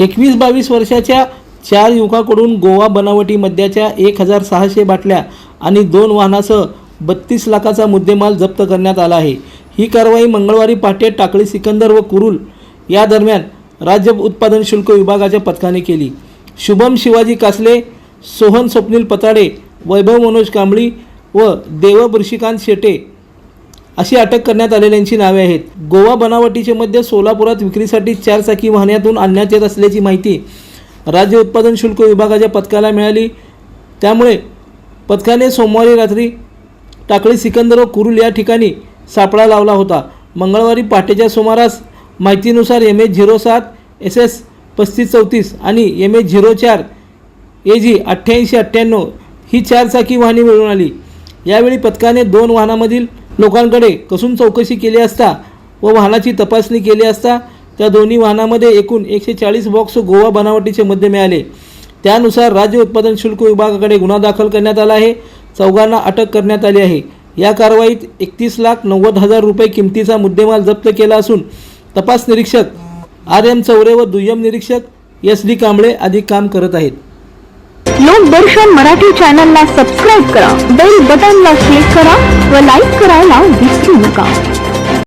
एकवीस बावीस वर्षाच्या चार युवकाकडून गोवा बनावटी मद्याच्या एक हजार सहाशे बाटल्या आणि दोन वाहनासह बत्तीस लाखाचा मुद्देमाल जप्त करण्यात आला आहे. ही कारवाई मंगळवारी पहाटे टाकळी सिकंदर व कुरुल या दरम्यान राज्य उत्पादन शुल्क विभागाच्या पथकाने केली. शुभम शिवाजी कासले सोहन स्वप्नील पताडे वैभव मनोज कांबळी व देव ऋषिकांत शेटे अशी अटक करण्यात आलेल्यांची नावे आहेत. गोवा बनावटीचे मद्य सोलापुरात विक्रीसाठी चार चाकी वाहनातून आणण्यात येत असल्याची माहिती राज्य उत्पादन शुल्क विभागाच्या पथकाला मिळाली. त्यामुळे पथकाने सोमवारी रात्री टाकळी सिकंदर व कुरुल या ठिकाणी सापळा लावला होता. मंगळवारी पहाटेच्या सुमारास माहितीनुसार एम एच झिरो सात एस एस पस्तीस चौतीस आणि एम एच झिरो चार ए जी अठ्ठ्याऐंशी अठ्ठ्याण्णव ही चारचाकी वाहने मिळून आली. यावेळी पथकाने दोन वाहनामधील लोकांकडे कसून चौकशी केली असता व वाहनाची तपासणी केली असता त्या दोन्ही वाहनामध्ये एकूण एकशे चाळीस बॉक्स गोवा बनावटीचे मद्य मिळाले. त्यानुसार राज्य उत्पादन शुल्क विभागाकडे गुन्हा दाखल करण्यात आला आहे. चौघांना अटक करण्यात आली आहे. या कारवाईत एकतीस लाख नव्वद हजार रुपये किमतीचा मुद्देमाल जप्त केला असून तपास निरीक्षक आर एम चौरे व दुय्यम निरीक्षक एस डी कांबळे अधिक काम करत आहेत. लोकदर्शन मराठी चॅनलला सबस्क्राईब करा बेल बटनला क्लिक करा व लाईक करायला विसरू नका.